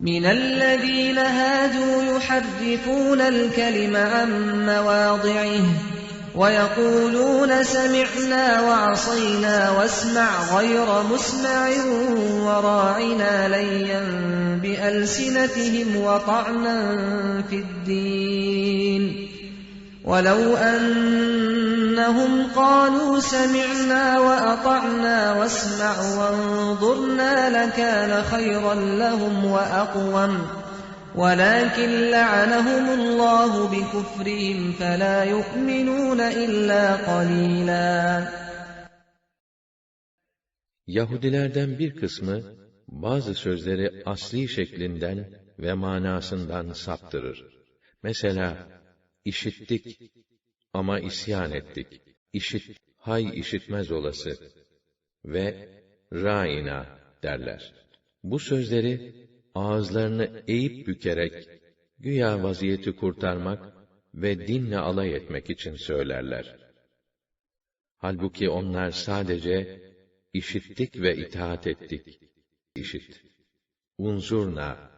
من الذين هادوا يحرفون الكلم عن مواضعه ويقولون سمعنا وعصينا واسمع غير مسمع وراعنا ليا بألسنتهم وطعنا في الدين. ولو أنهم قالوا سمعنا وأطعنا واسمع وانظرنا لكان خيرا لهم وأقوم ولكن لعنهم الله بكفرهم فلا يؤمنون إلا قليلا Yahudilerden bir kısmı bazı sözleri asli şeklinden ve manasından saptırır. Mesela işittik ama isyan ettik. İşit, hay işitmez olası ve raina derler. Bu sözleri ağızlarını eğip bükerek güya vaziyeti kurtarmak ve dinle alay etmek için söylerler. Halbuki onlar sadece işittik ve itaat ettik. İşit. Unzurna,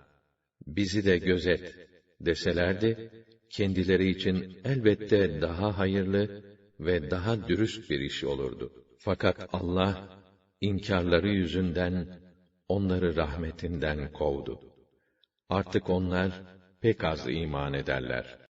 bizi de gözet deselerdi, kendileri için elbette daha hayırlı ve daha dürüst bir iş olurdu. Fakat Allah, inkarları yüzünden onları rahmetinden kovdu. Artık onlar pek az iman ederler.